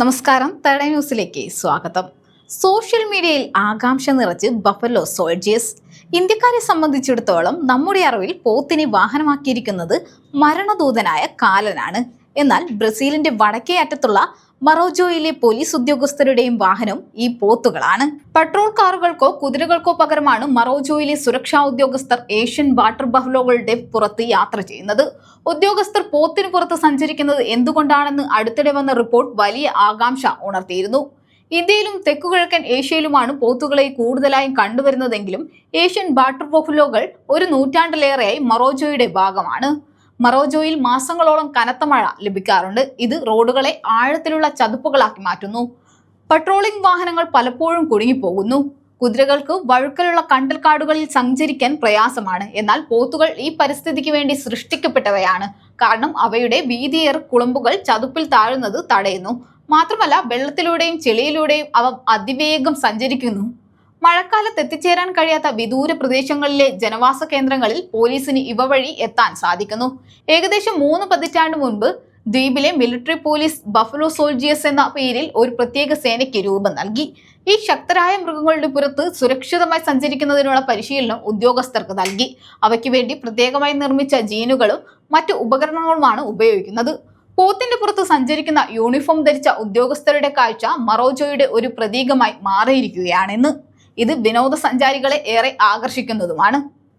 നമസ്കാരം. തേട ന്യൂസിലേക്ക് സ്വാഗതം. സോഷ്യൽ മീഡിയയിൽ ആകാംക്ഷ നിറച്ച് ബഫലോ സോൾജിയേഴ്സ്. ഇന്ത്യക്കാരെ സംബന്ധിച്ചിടത്തോളം നമ്മുടെ അറിവിൽ പോത്തിനെ വാഹനമാക്കിയിരിക്കുന്നത് മരണദൂതനായ കാലനാണ്. എന്നാൽ ബ്രസീലിന്റെ വടക്കേ അറ്റത്തുള്ള മറോജോയിലെ പോലീസ് ഉദ്യോഗസ്ഥരുടെയും വാഹനം ഈ പോത്തുകളാണ്. പെട്രോൾ കാറുകൾക്കോ കുതിരകൾക്കോ പകരമാണ് മറോജോയിലെ സുരക്ഷാ ഉദ്യോഗസ്ഥർ ഏഷ്യൻ വാട്ടർ ബഫലോകളുടെ പുറത്ത് യാത്ര ചെയ്യുന്നത്. ഉദ്യോഗസ്ഥർ പോത്തിന് പുറത്ത് സഞ്ചരിക്കുന്നത് എന്തുകൊണ്ടാണെന്ന് അടുത്തിടെ വന്ന റിപ്പോർട്ട് വലിയ ആകാംക്ഷ ഉണർത്തിയിരുന്നു. ഇന്ത്യയിലും തെക്കുകിഴക്കൻ ഏഷ്യയിലുമാണ് പോത്തുകളെ കൂടുതലായും കണ്ടുവരുന്നതെങ്കിലും ഏഷ്യൻ വാട്ടർ ബഫലോകൾ ഒരു നൂറ്റാണ്ടിലേറെയായി മറോജോയുടെ ഭാഗമാണ്. മറോജോയിൽ മാസങ്ങളോളം കനത്ത മഴ ലഭിക്കാറുണ്ട്. ഇത് റോഡുകളെ ആഴത്തിലുള്ള ചതുപ്പുകളാക്കി മാറ്റുന്നു. പട്രോളിംഗ് വാഹനങ്ങൾ പലപ്പോഴും കുടുങ്ങിപ്പോകുന്നു. കുതിരകൾക്ക് വഴുക്കലുള്ള കണ്ടൽക്കാടുകളിൽ സഞ്ചരിക്കാൻ പ്രയാസമാണ്. എന്നാൽ പോത്തുകൾ ഈ പരിസ്ഥിതിക്ക് വേണ്ടി സൃഷ്ടിക്കപ്പെട്ടവയാണ്. കാരണം അവയുടെ വീതിയേർ കുളമ്പുകൾ ചതുപ്പിൽ താഴുന്നത് തടയുന്നു. മാത്രമല്ല വെള്ളത്തിലൂടെയും ചെളിയിലൂടെയും അവ അതിവേഗം സഞ്ചരിക്കുന്നു. മഴക്കാലത്ത് എത്തിച്ചേരാൻ കഴിയാത്ത വിദൂര പ്രദേശങ്ങളിലെ ജനവാസ കേന്ദ്രങ്ങളിൽ പോലീസിന് ഇവ വഴി എത്താൻ സാധിക്കുന്നു. ഏകദേശം മൂന്ന് പതിറ്റാണ്ട് മുൻപ് ദ്വീപിലെ മിലിറ്ററി പോലീസ് ബഫലോ സോൾജിയേഴ്സ് എന്ന പേരിൽ ഒരു പ്രത്യേക സേനയ്ക്ക് രൂപം നൽകി. ഈ ശക്തരായ മൃഗങ്ങളുടെ പുറത്ത് സുരക്ഷിതമായി സഞ്ചരിക്കുന്നതിനുള്ള പരിശീലനം ഉദ്യോഗസ്ഥർക്ക് നൽകി. അവയ്ക്ക് വേണ്ടി പ്രത്യേകമായി നിർമ്മിച്ച ജീനുകളും മറ്റ് ഉപകരണങ്ങളുമാണ് ഉപയോഗിക്കുന്നത്. പോത്തിന്റെ പുറത്ത് സഞ്ചരിക്കുന്ന യൂണിഫോം ധരിച്ച ഉദ്യോഗസ്ഥരുടെ കാഴ്ച മറോജോയുടെ ഒരു പ്രതീകമായി മാറിയിരിക്കുകയാണെന്ന്. ഇത് വിനോദസഞ്ചാരികളെ ഏറെ ആകർഷിക്കുന്നതുമാണ്.